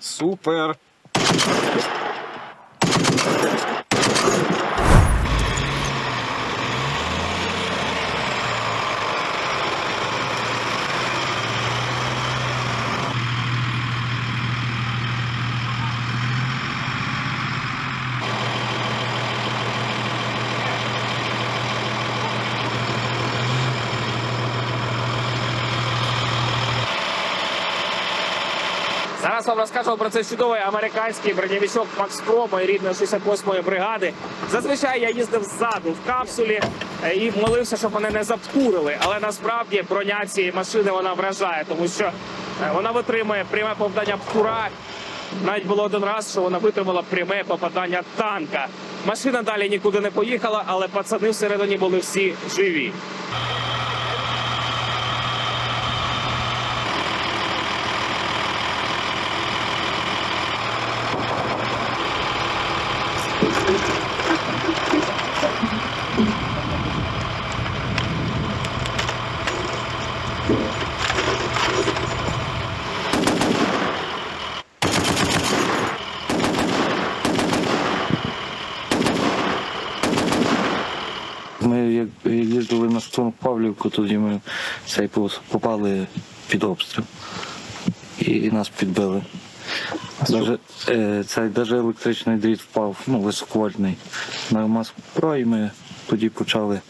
Супер. Зараз вам розкажу про цей чудовий американський бронєвичок Макс Про, моєї рідної 68-ї бригади. Зазвичай я їздив ззаду в капсулі е, і молився, щоб вони не заптурили. Але насправді броня цієї машини вона вражає, тому що е, вона витримує пряме попадання птура. Навіть було один раз, що вона витримала пряме попадання танка. Машина далі нікуди не поїхала, але пацани всередині були всі живі. Ми як їздили на штурм Павлівку, тоді ми цей попали під обстріл і нас підбили. Даже, е, цей даже електричний дріт впав, ну, високовольтний на Москву, і ми тоді почали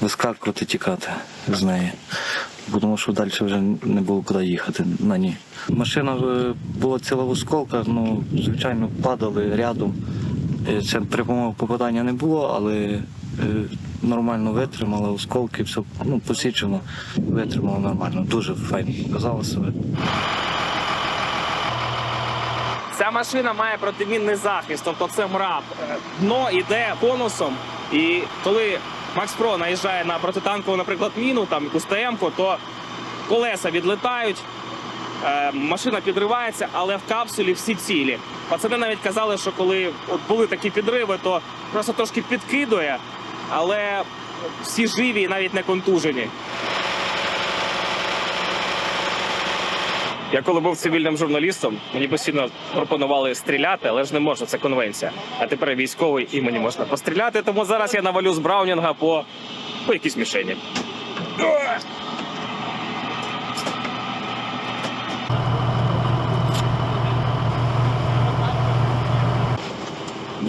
вискакувати, тікати з неї. Тому що далі вже не було куди їхати на ній. Машина е, була ціла в осколках, ну, звичайно, падали рядом. Е, Це прямого попадання не було, але е, нормально витримала, осколки, все ну, посічено, витримала нормально. Дуже файно показала себе. Ця машина має протимінний захист, тобто це мрап. Е, Дно йде конусом, і коли Макс Про наїжджає на протитанкову, наприклад, міну, там якусь ТМ-ку, то колеса відлетають, е, машина підривається, але в капсулі всі цілі. Пацани навіть казали, що коли от були такі підриви, то просто трошки підкидує, але всі живі і навіть не контужені. Я коли був цивільним журналістом, мені постійно пропонували стріляти, але ж не можна, це конвенція. А тепер військовий і мені можна постріляти, тому зараз я навалю з Браунінга по, по якійсь мішені.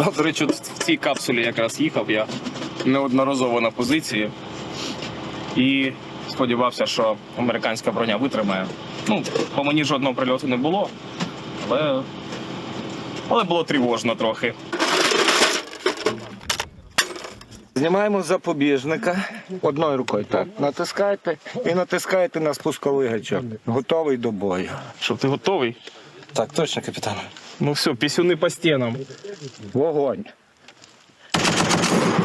Да, до речі, от в цій капсулі якраз їхав я неодноразово на позиції і сподівався, що американська броня витримає. Ну, по мені жодного прильоту не було, але, але було тривожно трохи. Знімаємо запобіжника одною рукою. Так, натискайте і натискаєте на спусковий гачок. Готовий до бою. Щоб ти готовий? Так, точно, капітан. Ну все, пісюни по стінам. Вогонь.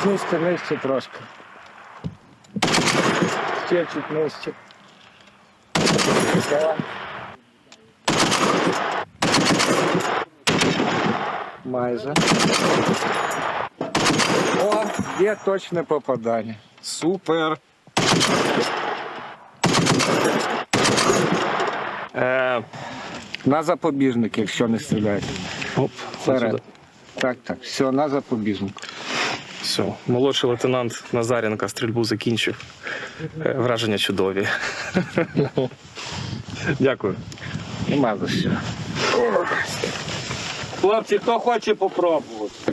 Нижче, нижче трошки. Ще чуть нижче. Майже. О, є точне попадання. Супер. На запобіжник, якщо не стріляєте. оп, Вперед. Так, так, все, на запобіжник. Все, молодший лейтенант Назаренко стрільбу закінчив. Е, Враження чудові. Дякую. Нема за що. Хлопці, хто хоче попробувати?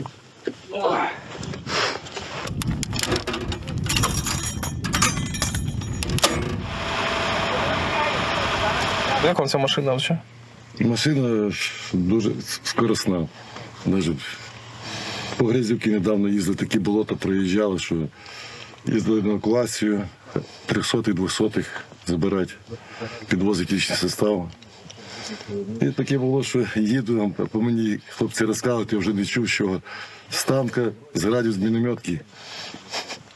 Як вам ця машина взагалі? Машина дуже скоросна. Навіть по Грязівці недавно їздили, такі болота проїжджали, що їздили на евакуацію, 300-х, 200-х забирати, підвозити лічний состав. І таке було, що їду, по мені хлопці розказують, я вже не чув, що з танка, з радіо, з мінометки.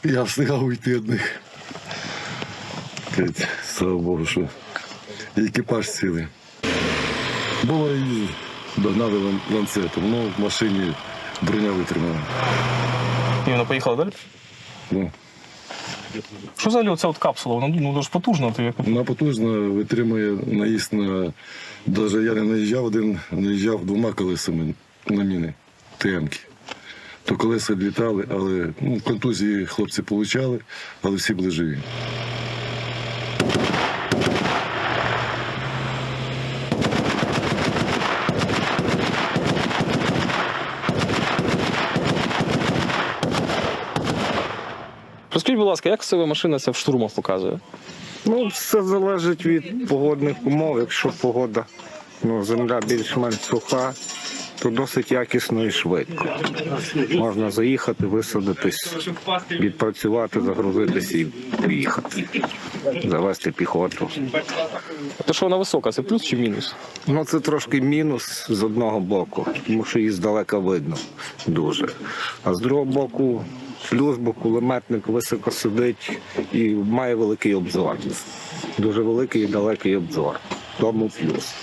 Я встигав уйти від них. Слава Богу, що екіпаж цілий. Було і догнали лан- ланцетом, ну в машині броня витримала. І вона поїхала далі? Ну, Що взагалі оця от капсула? Вона ну, дуже потужна. То як... Вона потужно витримує наїзд на. Навіть я не наїжджав один, наїжджав двома колесами на міни ТМки. То колеса відлітали, але ну, контузії хлопці отримали, але всі були живі. Розкажіть, будь ласка, як себе машина ця в штурмах показує? Ну, все залежить від погодних умов. Якщо погода, ну, земля більш-менш суха, то досить якісно і швидко. Можна заїхати, висадитись, відпрацювати, загрузитись і приїхати. Завести піхоту. Те, що вона висока, це плюс чи мінус? Ну, це трошки мінус з одного боку, тому що її здалека видно дуже. А з другого боку, бо кулеметник високо сидить і має великий обзор. Дуже великий і далекий обзор. Тому плюс.